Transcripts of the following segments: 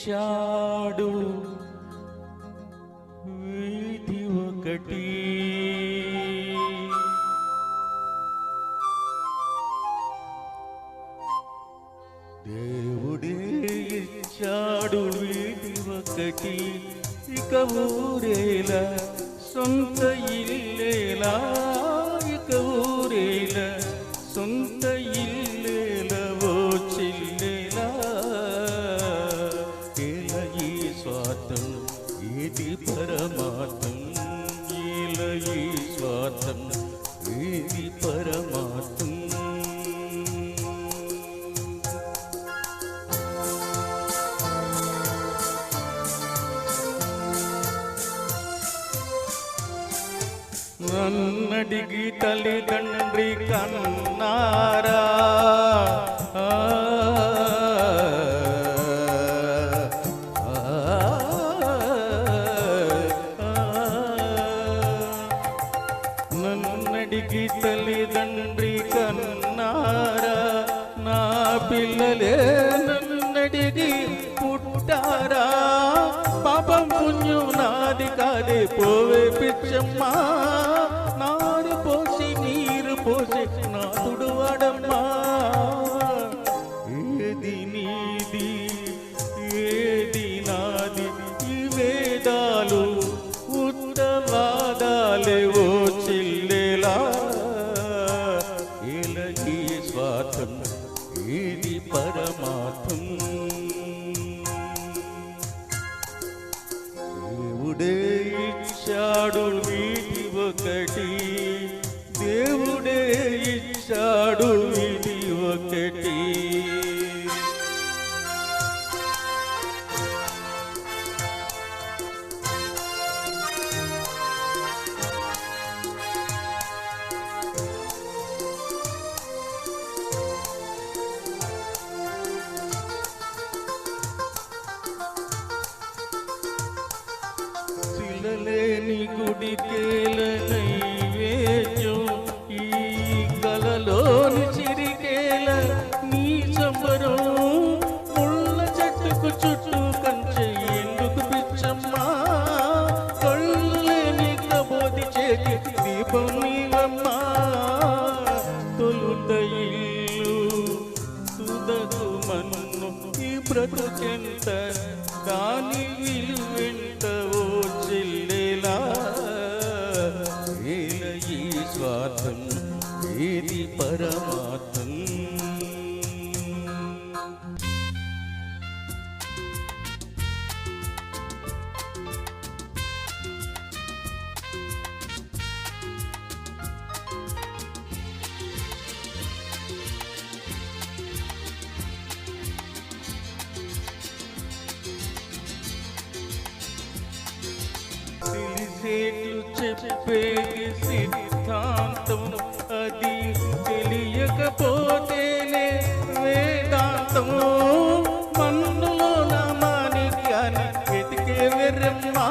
ఇచ్చాడు వీధి ఒకటి. దేవుడే ఇచ్చాడు వీధి ఒకటి. ఇక ఊరేలా సొంత ఇల్లేలా ఇక ఊరేలా ఏది పరమాత్మ ఈ స్వార్థం? ఏది పరమాత్మ? నన్నడిగి తల్లిదండ్రి కన్నారా? ఆ, నన్నడిగి తల్లిదండ్రి కన్నారా? నా పిల్లలే నన్నడిగి పుట్టారా? పాపం పుణ్యం నాది కాదే పోవే పిచ్చమ్మా. ఇచ్చాడు శిలలేని గుడికేల నైవేద్యం. ఈ కలలోని చిరికేల నీ సంబరం ముళ్ళ చెట్టుకు చుట్టూ కంచె ఎందుకు పిచ్చమ్మా? కళ్ళు లేని కబోది చేతి దీపం నీవమ్మా తొలుత ఇల్లు తుదకు మను బ్రతుకెంత దాని విలువెంత ఓ చెల్లెలా ఈ స్వార్థం ఏది పరమాత్మ తెలిసేట్లు చెప్పేది సిద్ధాంతం. అది తెలియకపోతేనే వేదాంతం. మన్నులో నా మాణిక్యాన్ని వెతికే వెర్రమ్మా.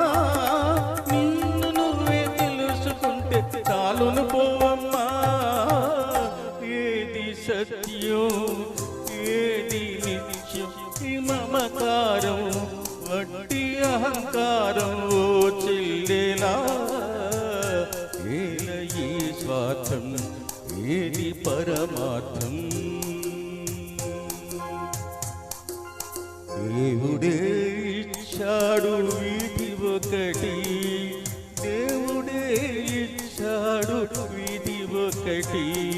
నిన్ను నువ్వే తెలుసుకుంటే చాలును పోవమ్మా. ఏది సత్యం ఏది నిత్యం? మమకారం వట్టి అహంకారం. వీధి